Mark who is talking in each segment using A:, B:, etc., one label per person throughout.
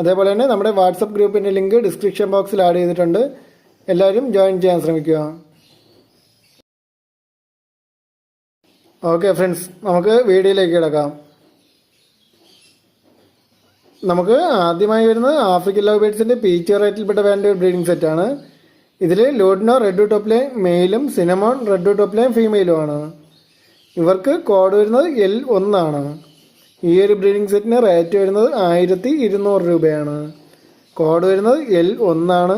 A: അതേപോലെ തന്നെ നമ്മുടെ വാട്സപ്പ് ഗ്രൂപ്പിന്റെ ലിങ്ക് ഡിസ്ക്രിപ്ഷൻ ബോക്സിൽ ആഡ് ചെയ്തിട്ടുണ്ട്. എല്ലാവരും ജോയിൻ ചെയ്യാൻ ശ്രമിക്കുക. ഓക്കെ ഫ്രണ്ട്സ് നമുക്ക് വീഡിയോയിലേക്ക് കിടക്കാം. നമുക്ക് ആദ്യമായി വരുന്നത് ആഫ്രിക്കൻ ലവ് ബേഡ്സിന്റെ പീച്ചർ റേറ്റിൽപ്പെട്ട വേണ്ട ഒരു ബ്രീഡിംഗ് സെറ്റാണ് ഇതിൽ ലോഡിനോ റെഡ് ടോപ്പിലെ മെയിലും സിനമോൺ റെഡ് ടോപ്പിലെ ഫീമെയിലുമാണ് ഇവർക്ക് കോഡ് വരുന്നത് എൽ ഒന്നാണ്. ഈ ഒരു ബ്രീഡിംഗ് സെറ്റിന് റേറ്റ് വരുന്നത് ആയിരത്തി ഇരുന്നൂറ് രൂപയാണ്. കോഡ് വരുന്നത് എൽ ഒന്നാണ്.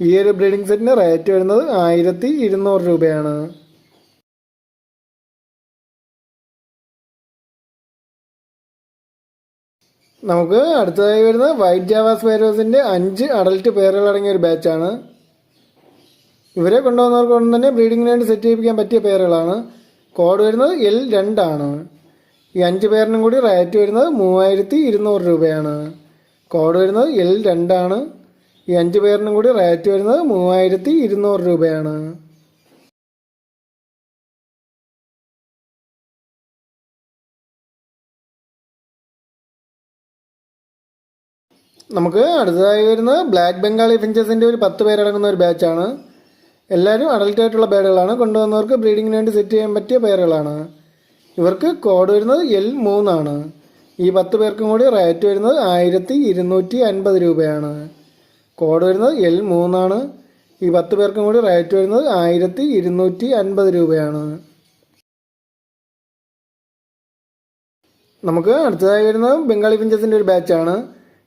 A: ഈ ഒരു ബ്രീഡിംഗ് സെറ്റിന് റേറ്റ് വരുന്നത് ആയിരത്തി ഇരുന്നൂറ് രൂപയാണ്. നമുക്ക് അടുത്തതായി വരുന്ന വൈറ്റ് ജാവാസ് പേരോസിന്റെ അഞ്ച് അഡൽട്ട് പേരുകൾ അടങ്ങിയ ഒരു ബാച്ചാണ് ഇവരെ കൊണ്ടുവന്നവർക്കൊന്നും തന്നെ ബ്രീഡിങ്ങിന് വേണ്ടി സെറ്റ് ചെയ്യിപ്പിക്കാൻ പറ്റിയ പേരുകളാണ് കോഡ് വരുന്നത് എൽ രണ്ടാണ്. ഈ അഞ്ച് പേരിനും കൂടി റേറ്റ് വരുന്നത് മൂവായിരത്തി ഇരുന്നൂറ് രൂപയാണ്. കോഡ് വരുന്നത് എൽ രണ്ടാണ്. ഈ അഞ്ച് പേരിനും കൂടി റേറ്റ് വരുന്നത് മൂവായിരത്തി ഇരുന്നൂറ് രൂപയാണ്. നമുക്ക് അടുത്തതായി വരുന്നത് ബ്ലാക്ക് ബംഗാളി ഫിഞ്ചസിന്റെ ഒരു പത്ത് പേരടങ്ങുന്ന ഒരു ബാച്ചാണ് എല്ലാവരും അഡൽട്ടായിട്ടുള്ള പേരുകളാണ്. കൊണ്ടുവന്നവർക്ക് ബ്രീഡിങ്ങിന് വേണ്ടി സെറ്റ് ചെയ്യാൻ പറ്റിയ പേരുകളാണ്. ഇവർക്ക് കോഡ് വരുന്നത് എൽ മൂന്നാണ്. ഈ പത്ത് പേർക്കും കൂടി റേറ്റ് വരുന്നത് ആയിരത്തി ഇരുന്നൂറ്റി അൻപത് രൂപയാണ്. കോഡ് വരുന്നത് എൽ മൂന്നാണ്. ഈ പത്ത് പേർക്കും കൂടി റേറ്റ് വരുന്നത് ആയിരത്തി ഇരുന്നൂറ്റി അൻപത് രൂപയാണ്. നമുക്ക് അടുത്തതായി വരുന്നത് ബംഗാളി പിഞ്ചസിന്റെ ഒരു ബാച്ചാണ്.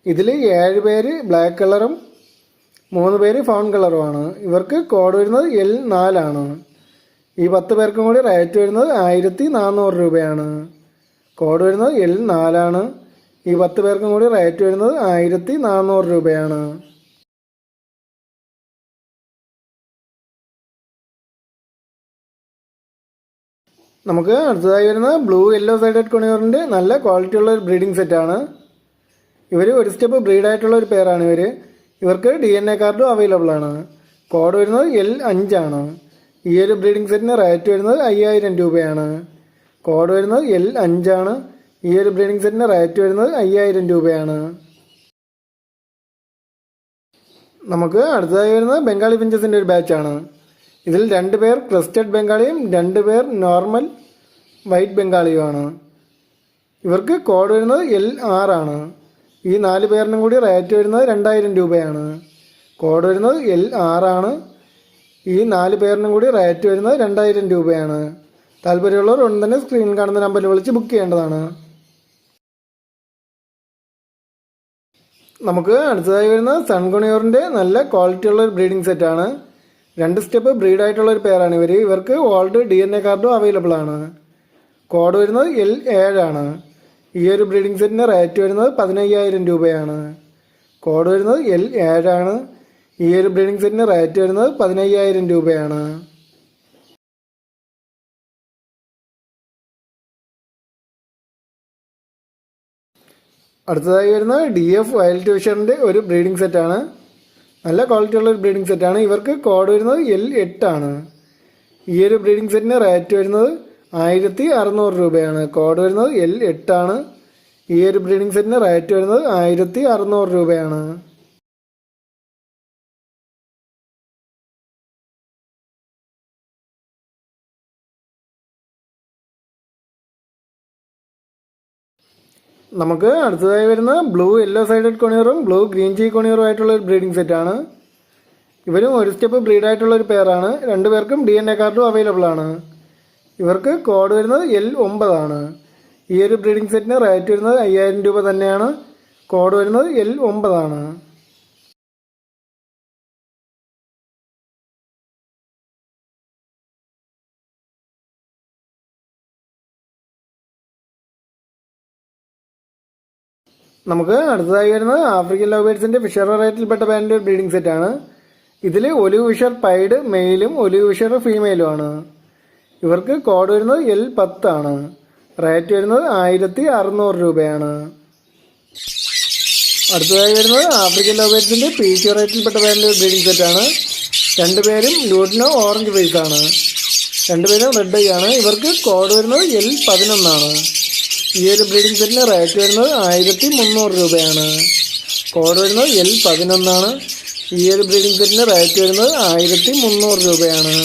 A: ഇതിൽ ഏഴ് പേര് ബ്ലാക്ക് കളറും മൂന്ന് പേര് ഫൗൺ കളറുമാണ്. ഇവർക്ക് കോഡ് വരുന്നത് എൽ നാലാണ്. ഈ പത്ത് പേർക്കും കൂടി റേറ്റ് വരുന്നത് ആയിരത്തി നാനൂറ് രൂപയാണ്. കോഡ് വരുന്നത് എൽ നാലാണ്. ഈ പത്ത് പേർക്കും കൂടി റേറ്റ് വരുന്നത് ആയിരത്തി നാനൂറ് രൂപയാണ്. നമുക്ക് അടുത്തതായി വരുന്ന ബ്ലൂ യെല്ലോ സൈഡഡ് കൊണിയോറിന്റെ നല്ല ക്വാളിറ്റി ഉള്ള ഒരു ബ്രീഡിംഗ് സെറ്റാണ് ഇവർ ഒരു സ്റ്റെപ്പ് ബ്രീഡായിട്ടുള്ള ഒരു പേരാണ് ഇവർ ഇവർക്ക് ഡി എൻ എ കാർഡും അവൈലബിൾ ആണ്. കോഡ് വരുന്നത് എൽ അഞ്ചാണ്. ഈ ഒരു ബ്രീഡിംഗ് സെറ്റിന് റേറ്റ് വരുന്നത് അയ്യായിരം രൂപയാണ്. കോഡ് വരുന്നത് എൽ അഞ്ചാണ്. ഈ ഒരു ബ്രീഡിംഗ് സെറ്റിന് റേറ്റ് വരുന്നത് അയ്യായിരം രൂപയാണ്. നമുക്ക് അടുത്തതായി വരുന്നത് ബംഗാളി പിഞ്ചസിന്റെ ഒരു ബാച്ചാണ് ഇതിൽ രണ്ട് പേർ ക്രിസ്റ്റഡ് ബംഗാളിയും രണ്ട് പേർ നോർമൽ വൈറ്റ് ബംഗാളിയുമാണ് ഇവർക്ക് കോഡ് വരുന്നത് എൽ ആറാണ് ഈ നാല് പേരിനും കൂടി റേറ്റ് വരുന്നത് രണ്ടായിരം രൂപയാണ്. കോഡ് വരുന്നത് എൽ ആറാണ് ഈ നാല് പേരിനും കൂടി റേറ്റ് വരുന്നത് രണ്ടായിരം രൂപയാണ്. താല്പര്യമുള്ളവർ ഉടൻ തന്നെ സ്ക്രീനിൽ കാണുന്ന നമ്പറിൽ വിളിച്ച് ബുക്ക് ചെയ്യേണ്ടതാണ്. നമുക്ക് അടുത്തതായി വരുന്ന സൺകുണിയോറിന്റെ നല്ല ക്വാളിറ്റിയുള്ള ഒരു ബ്രീഡിംഗ് സെറ്റാണ് രണ്ട് സ്റ്റെപ്പ് ബ്രീഡായിട്ടുള്ള ഒരു പേരാണ് ഇവർ ഇവർക്ക് ഓൾഡ് ഡി എൻ എ കാർഡും അവൈലബിൾ ആണ്. കോഡ് വരുന്നത് എൽ ഏഴാണ് ഈ ഒരു ബ്രീഡിംഗ് സെറ്റിന് റേറ്റ് വരുന്നത് പതിനയ്യായിരം രൂപയാണ്. കോഡ് വരുന്നത് എൽ ഏഴാണ് ഈ ഒരു ബ്രീഡിംഗ് സെറ്റിന് റേറ്റ് വരുന്നത് പതിനയ്യായിരം രൂപയാണ്. അടുത്തതായി വരുന്നത് ഡി എഫ് വൈൽഡ് ഫിഷറിന്റെ ഒരു ബ്രീഡിംഗ് സെറ്റാണ് നല്ല ക്വാളിറ്റി ഉള്ള ഒരു ബ്രീഡിംഗ് സെറ്റാണ് ഇവർക്ക് കോഡ് വരുന്നത് എൽ എട്ടാണ് ഈ ഒരു ബ്രീഡിംഗ് സെറ്റിന് റേറ്റ് വരുന്നത് ആയിരത്തി അറുന്നൂറ് രൂപയാണ്. കോഡ് വരുന്നത് എൽ എട്ടാണ് ഈ ഒരു ബ്രീഡിംഗ് സെറ്റിന് റേറ്റ് വരുന്നത് ആയിരത്തി അറുന്നൂറ് രൂപയാണ്. നമുക്ക് അടുത്തതായി വരുന്ന ബ്ലൂ യെല്ലോ സൈഡഡ് കൊണിയറും ബ്ലൂ ഗ്രീൻ ചീ കൊണിയറും ആയിട്ടുള്ള ഒരു ബ്രീഡിംഗ് സെറ്റാണ് ഇവരും ഒരു സ്റ്റെപ്പ് ബ്രീഡായിട്ടുള്ള ഒരു പേരാണ് രണ്ടു പേർക്കും ഡി എൻ എ കാർഡും അവൈലബിൾ ആണ്. ഇവർക്ക് കോഡ് വരുന്നത് എൽ ഒമ്പതാണ്. ഈ ഒരു ബ്രീഡിംഗ് സെറ്റിന് റേറ്റ് വരുന്നത് അയ്യായിരം രൂപ തന്നെയാണ്. കോഡ് വരുന്നത് എൽ ഒമ്പതാണ്. നമുക്ക് അടുത്തതായി വരുന്നത് ആഫ്രിക്കൻ ലവ് ബേഡ്സിന്റെ ഫിഷർ വെറൈറ്റിയിൽപ്പെട്ട പാന്റ് ഒരു ബ്രീഡിംഗ് സെറ്റാണ് ഇതിൽ ഒലിവ് ഫിഷർ പൈഡ് മെയിലും ഒലിവ് ഫിഷർ ഫീമെയിലും ആണ്. ഇവർക്ക് കോഡ് വരുന്നത് എൽ പത്താണ് റേറ്റ് വരുന്നത് ആയിരത്തി അറുന്നൂറ് രൂപയാണ്. അടുത്തതായി വരുന്നത് ആഫ്രിക്കൻ ലവ് ലവേഴ്സിന്റെ പീച്ച് വെറൈറ്റിയിൽപ്പെട്ട പാന്റ് ഒരു ബ്രീഡിംഗ് സെറ്റാണ് രണ്ടുപേരും ലൂഡിനോ ഓറഞ്ച് ഫേസ് ആണ്. രണ്ടുപേരും റെഡ് ഐ ആണ്. ഇവർക്ക് കോഡ് വരുന്നത് എൽ പതിനൊന്നാണ്. ഈ ഒരു ബ്രീഡിംഗ് സെറ്റിന് റേറ്റ് വരുന്നത് ആയിരത്തി മുന്നൂറ് രൂപയാണ്. കോഡ് വരുന്നത് എൽ പതിനൊന്നാണ്. ഈ ഒരു ബ്രീഡിംഗ് സെറ്റിന് റേറ്റ് വരുന്നത് ആയിരത്തി മുന്നൂറ് രൂപയാണ്.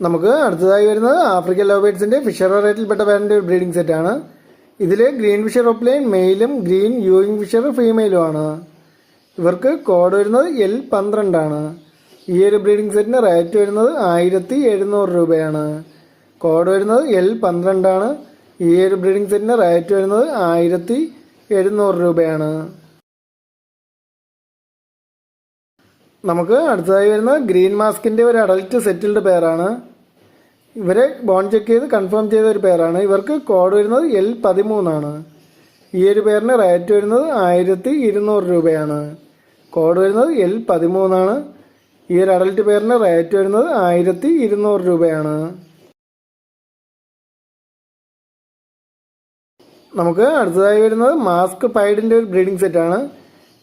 A: നമുക്ക് അടുത്തതായി വരുന്നത് ആഫ്രിക്കൻ ലോബേറ്റ്സിന്റെ ഫിഷർ റേറ്റിൽപ്പെട്ട വേറെ ഒരു ബ്രീഡിംഗ് സെറ്റാണ് ഇതിൽ ഗ്രീൻ ഫിഷർ ഒപ്ലൈൻ മെയിലും ഗ്രീൻ യൂയിങ് ഫിഷർ ഫീമെയിലും ആണ്. ഇവർക്ക് കോഡ് വരുന്നത് എൽ പന്ത്രണ്ടാണ്. ഈ ഒരു ബ്രീഡിംഗ് സെറ്റിന് റേറ്റ് വരുന്നത് ആയിരത്തി എഴുന്നൂറ് രൂപയാണ്. കോഡ് വരുന്നത് എൽ പന്ത്രണ്ടാണ്. ഈ ഒരു ബ്രീഡിംഗ് സെറ്റിന് റേറ്റ് വരുന്നത് ആയിരത്തി എഴുന്നൂറ് രൂപയാണ്. നമുക്ക് അടുത്തതായി വരുന്ന ഗ്രീൻ മാസ്കിന്റെ ഒരു അഡൽറ്റ് സെറ്റിൽഡ് പേരാണ് ഇവരെ ബോൺ ചെക്ക് ചെയ്ത് കൺഫേം ചെയ്ത ഒരു പേരാണ് ഇവർക്ക് കോഡ് വരുന്നത് എൽ പതിമൂന്നാണ്. ഈ ഒരു പേരിന് റേറ്റ് വരുന്നത് ആയിരത്തി ഇരുന്നൂറ് രൂപയാണ്. കോഡ് വരുന്നത് എൽ പതിമൂന്നാണ്. ഈ ഒരു അഡൽട്ട് പേരിന് റേറ്റ് വരുന്നത് ആയിരത്തി ഇരുന്നൂറ് രൂപയാണ്. നമുക്ക് അടുത്തതായി വരുന്നത് മാസ്ക് പൈഡിന്റെ ഒരു ബ്രീഡിംഗ് സെറ്റാണ്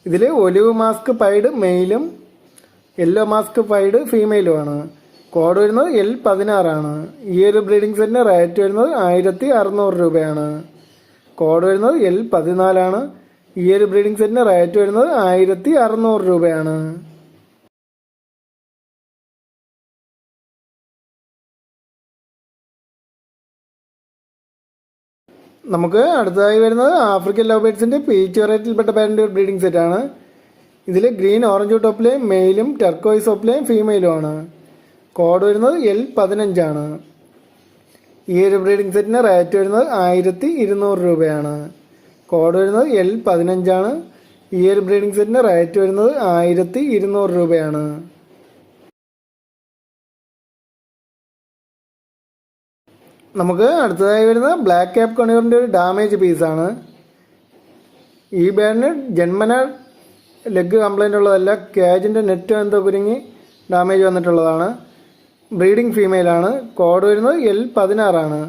A: ഇതിൽ ഒലിവ് മാസ്ക് പൈഡ് മെയിലും യെല്ലോ മാസ്ക് പൈഡ് ഫീമെയിലുമാണ് കോഡ് വരുന്നത് എൽ പതിനാറാണ് ഈ ഒരു ബ്രീഡിംഗ് സെറ്റിന് റേറ്റ് വരുന്നത് ആയിരത്തി അറുന്നൂറ് രൂപയാണ്. കോഡ് വരുന്നത് എൽ പതിനാലാണ് ഈ ഒരു ബ്രീഡിംഗ് സെറ്റിന് റേറ്റ് വരുന്നത് ആയിരത്തി അറുന്നൂറ് രൂപയാണ്. നമുക്ക് അടുത്തതായി വരുന്നത് ആഫ്രിക്കൻ ലവബേഡ്സിന്റെ പീച്ച് വെറൈറ്റിയിൽപ്പെട്ട പാരന്റ് ബ്രീഡിംഗ് സെറ്റാണ് ഇതിൽ ഗ്രീൻ ഓറഞ്ച് ടോപ്പിലെയും മെയിലും ടെർക്കോയ്സ് ഫീമെയിലും ആണ്. കോഡ് വരുന്നത് എൽ പതിനഞ്ചാണ് ഈ ഒരു ബ്രീഡിംഗ് സെറ്റിന് റേറ്റ് വരുന്നത് ആയിരത്തി ഇരുന്നൂറ് രൂപയാണ്. കോഡ് വരുന്നത് എൽ പതിനഞ്ചാണ് ഈ ഒരു ബ്രീഡിംഗ് സെറ്റിന് റേറ്റ് വരുന്നത് ആയിരത്തി ഇരുന്നൂറ് രൂപയാണ്. നമുക്ക് അടുത്തതായി വരുന്ന ബ്ലാക്ക് ക്യാപ് കണിയറിന്റെ ഒരു ഡാമേജ് പീസാണ് ഈ ബാഡിന് ജന്മന ലെഗ് കംപ്ലൈന്റ് ഉള്ളതല്ല ക്യാജിന്റെ നെറ്റ് എന്തോ കുരുങ്ങി ഡാമേജ് വന്നിട്ടുള്ളതാണ്. ബ്രീഡിംഗ് ഫീമെയിലാണ് കോഡ് വരുന്നത് എൽ പതിനാറാണ്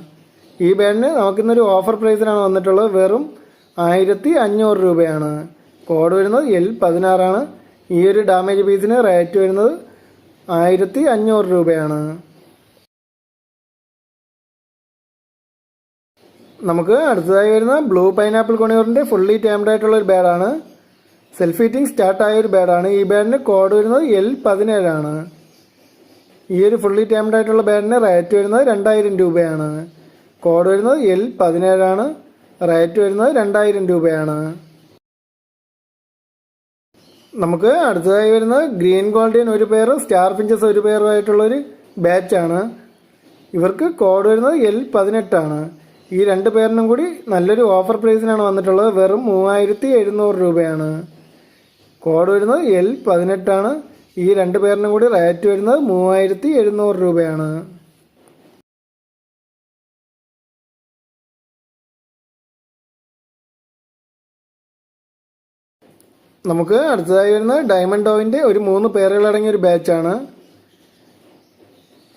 A: ഈ ബാഡിന് നമുക്കിന്നൊരു ഓഫർ പ്രൈസിനാണ് വന്നിട്ടുള്ളത്. വെറും ആയിരത്തി അഞ്ഞൂറ് രൂപയാണ്. കോഡ് വരുന്നത് എൽ പതിനാറാണ് ഈ ഒരു ഡാമേജ് പീസിന് റേറ്റ് വരുന്നത് ആയിരത്തി അഞ്ഞൂറ് രൂപയാണ്. നമുക്ക് അടുത്തതായി വരുന്ന ബ്ലൂ പൈനാപ്പിൾ കൊണിയോറിന്റെ ഫുള്ളി ടൈംഡ് ആയിട്ടുള്ള ഒരു ബാഡാണ് സെൽഫ് ഹീറ്റിംഗ് സ്റ്റാർട്ട് ആയ ഒരു ബാഡാണ് ഈ ബാഡിന് കോഡ് വരുന്നത് എൽ പതിനേഴാണ് ഈ ഒരു ഫുള്ളി ടൈംഡ് ആയിട്ടുള്ള ബാഡിന് റേറ്റ് വരുന്നത് രണ്ടായിരം രൂപയാണ്. കോഡ് വരുന്നത് എൽ പതിനേഴാണ് റേറ്റ് വരുന്നത് രണ്ടായിരം രൂപയാണ്. നമുക്ക് അടുത്തതായി വരുന്നത് ഗ്രീൻ ഗോൾഡിയൻ ഒരു പെയറും സ്റ്റാർ ഫിഞ്ചസ് ഒരു പെയറും ആയിട്ടുള്ള ഒരു ബാച്ചാണ് ഇവർക്ക് കോഡ് വരുന്നത് എൽ പതിനെട്ടാണ്. ഈ രണ്ട് പേരിനും കൂടി നല്ലൊരു ഓഫർ പ്രൈസിനാണ് വന്നിട്ടുള്ളത്. വെറും മൂവായിരത്തി എഴുന്നൂറ് രൂപയാണ്. കോഡ് വരുന്നത് എൽ പതിനെട്ടാണ് ഈ രണ്ട് പേരിനും കൂടി റേറ്റ് വരുന്നത് മൂവായിരത്തി എഴുന്നൂറ് രൂപയാണ്. നമുക്ക് അടുത്തതായി വരുന്ന ഡയമണ്ട് ഡോവിന്റെ ഒരു മൂന്ന് പേരുകളടങ്ങിയ ഒരു ബാച്ചാണ്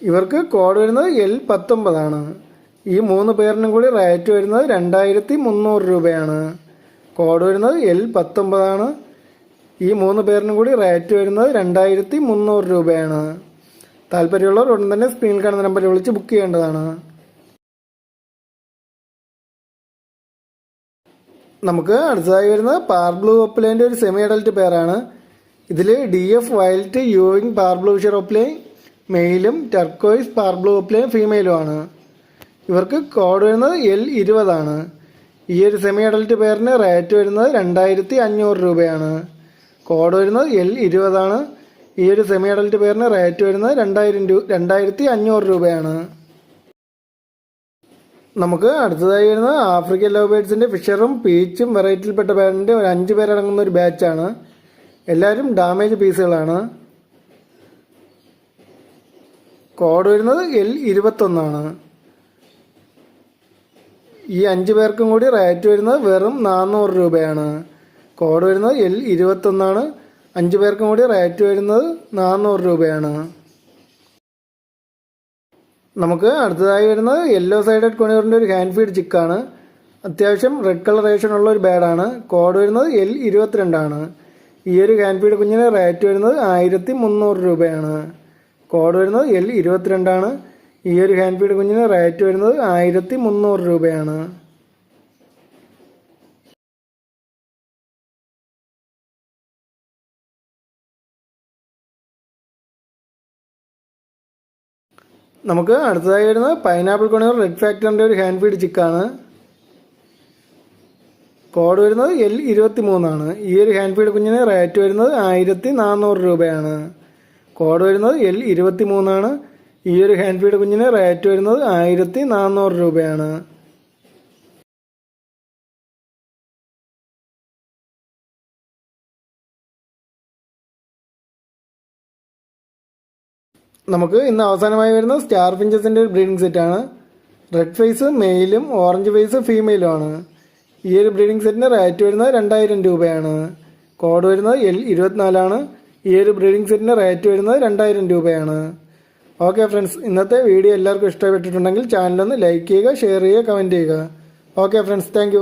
A: ഇവർക്ക് കോഡ് വരുന്നത് എൽ പത്തൊമ്പതാണ്. ഈ മൂന്ന് പേരിനും കൂടി റേറ്റ് വരുന്നത് രണ്ടായിരത്തി മുന്നൂറ് രൂപയാണ്. കോഡ് വരുന്നത് എൽ പത്തൊമ്പതാണ്. ഈ മൂന്ന് പേരിനും കൂടി റേറ്റ് വരുന്നത് രണ്ടായിരത്തി മുന്നൂറ് രൂപയാണ്. താല്പര്യമുള്ളവർ ഉടൻ തന്നെ സ്ക്രീനിൽ കാണുന്ന നമ്പറിൽ വിളിച്ച് ബുക്ക് ചെയ്യേണ്ടതാണ്. നമുക്ക് അടുത്തതായി വരുന്നത് പാർബ്ലൂ ഒപ്ലൈന്റെ ഒരു സെമി അഡൽറ്റ് പേരാണ് ഇതിൽ D F violet euwing parblue Sher opaline മെയിലും ടർക്കോയിസ് പാർബ്ലൂ ഫീമെയിലും ഫീമെയിലുമാണ് ഇവർക്ക് കോഡ് വരുന്നത് എൽ ഇരുപതാണ്. ഈ ഒരു സെമി അഡൽട്ട് പേരിന് റേറ്റ് വരുന്നത് രണ്ടായിരത്തി അഞ്ഞൂറ് രൂപയാണ്. കോഡ് വരുന്നത് എൽ ഇരുപതാണ്. ഈ ഒരു സെമി അഡൽട്ട് പേരിന് റേറ്റ് വരുന്നത് രണ്ടായിരം രൂപ രണ്ടായിരത്തി അഞ്ഞൂറ് രൂപയാണ്. നമുക്ക് അടുത്തതായി വരുന്നത് ആഫ്രിക്കൻ ലവ് ബേഡ്സിന്റെ ഫിഷറും പീച്ചും വെറൈറ്റിയിൽപ്പെട്ട പേരിന്റെ ഒരു അഞ്ച് പേരടങ്ങുന്ന ഒരു ബാച്ചാണ് എല്ലാവരും ഡാമേജ് പീസുകളാണ് കോഡ് വരുന്നത് എൽ ഇരുപത്തൊന്നാണ്. ഈ അഞ്ച് പേർക്കും കൂടി റേറ്റ് വരുന്നത് വെറും നാനൂറ് രൂപയാണ്. കോഡ് വരുന്നത് എൽ ഇരുപത്തൊന്നാണ്. അഞ്ച് പേർക്കും കൂടി റേറ്റ് വരുന്നത് നാനൂറ് രൂപയാണ്. നമുക്ക് അടുത്തതായി വരുന്നത് യെല്ലോ സൈഡഡ് കൊണിയറിന്റെ ഒരു ഹാൻഡ് ഫീഡ് ചിക്കാണ് അത്യാവശ്യം റെഡ് കളറേഷൻ ഉള്ള ഒരു ബാഡാണ് കോഡ് വരുന്നത് എൽ ഇരുപത്തിരണ്ടാണ്. ഈ ഒരു ഹാൻഡ് ഫീഡ് കുഞ്ഞിന് റേറ്റ് വരുന്നത് ആയിരത്തി മുന്നൂറ് രൂപയാണ്. കോഡ് വരുന്നത് എൽ ഇരുപത്തിരണ്ടാണ്. ഈ ഒരു ഹാൻഡ് ഫീഡ് കുഞ്ഞിന് റേറ്റ് വരുന്നത് ആയിരത്തി മുന്നൂറ് രൂപയാണ്. നമുക്ക് അടുത്തതായി വരുന്നത് പൈനാപ്പിൾ കൊണിയർ റെഡ് ഫാക്ടറിന്റെ ഒരു ഹാൻഡ് ഫീഡ് ചിക്കാണ് കോഡ് വരുന്നത് എൽ ഇരുപത്തി മൂന്നാണ് ഈ ഒരു ഹാൻഡ് ഫീഡ് കുഞ്ഞിന് റേറ്റ് വരുന്നത് ആയിരത്തി നാനൂറ് രൂപയാണ്. കോഡ് വരുന്നത് എൽ ഇരുപത്തി മൂന്നാണ് ഈ ഒരു ഹാൻഡ് ഫീഡ് കുഞ്ഞിന് റേറ്റ് വരുന്നത് ആയിരത്തി നാനൂറ് രൂപയാണ്. നമുക്ക് ഇന്ന് അവസാനമായി വരുന്ന സ്റ്റാർ ഫിഞ്ചസിന്റെ ഒരു ബ്രീഡിംഗ് സെറ്റാണ് റെഡ് ഫേസ് മെയിലും ഓറഞ്ച് ഫേസ് ഫീമെയിലും ആണ്. ഈ ഒരു ബ്രീഡിംഗ് സെറ്റിന് റേറ്റ് വരുന്നത് രണ്ടായിരം രൂപയാണ്. കോഡ് വരുന്നത് എൽ ഇരുപത്തിനാലാണ് ഈ ഒരു ബ്രീഡിംഗ് സെറ്റിന് റേറ്റ് വരുന്നത് രണ്ടായിരം രൂപയാണ്. ഓക്കെ ഫ്രണ്ട്സ് ഇന്നത്തെ വീഡിയോ എല്ലാവർക്കും ഇഷ്ടപ്പെട്ടിട്ടുണ്ടെങ്കിൽ ചാനലൊന്ന് ലൈക്ക് ചെയ്യുക ഷെയർ ചെയ്യുക കമന്റ് ചെയ്യുക. Okay friends thank